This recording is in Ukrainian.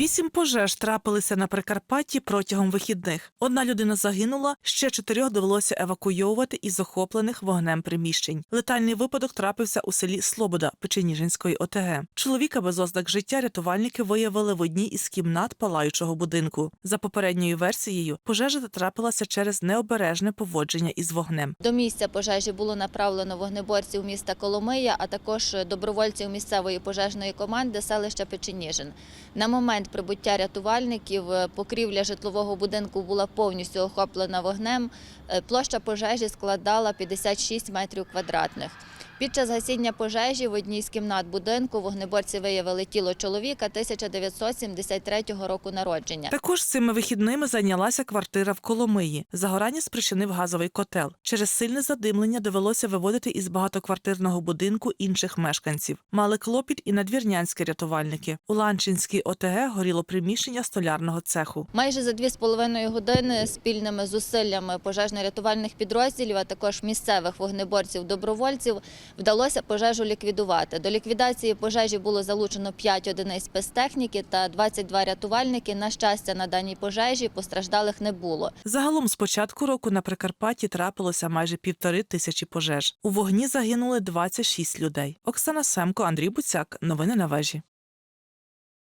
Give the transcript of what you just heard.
Вісім пожеж трапилися на Прикарпатті протягом вихідних. Одна людина загинула, ще чотирьох довелося евакуйовувати із охоплених вогнем приміщень. Летальний випадок трапився у селі Слобода Печеніжинської ОТГ. Чоловіка без ознак життя рятувальники виявили в одній із кімнат палаючого будинку. За попередньою версією, пожежа трапилася через необережне поводження із вогнем. До місця пожежі було направлено вогнеборців міста Коломия, а також добровольців місцевої пожежної команди селища Печеніжин. На момент прибуття рятувальників е, покрівля житлового будинку була повністю охоплена вогнем. Е, Площа пожежі складала 56 метрів квадратних. Під час гасіння пожежі в одній з кімнат будинку вогнеборці виявили тіло чоловіка 1973 року народження. Також цими вихідними зайнялася квартира в Коломиї. Загорання спричинив газовий котел. Через сильне задимлення довелося виводити із багатоквартирного будинку інших мешканців. Мали клопіт і надвірнянські рятувальники. У Ланчинській ОТГ горіло приміщення столярного цеху. Майже за дві з половиною години спільними зусиллями пожежно-рятувальних підрозділів, а також місцевих вогнеборців-добровольців вдалося пожежу ліквідувати. До ліквідації пожежі було залучено 5 одиниць спецтехніки та 22 рятувальники. На щастя, на даній пожежі постраждалих не було. Загалом з початку року на Прикарпатті трапилося майже півтори тисячі пожеж. У вогні загинули 26 людей. Оксана Семко, Андрій Буцяк. Новини на вежі.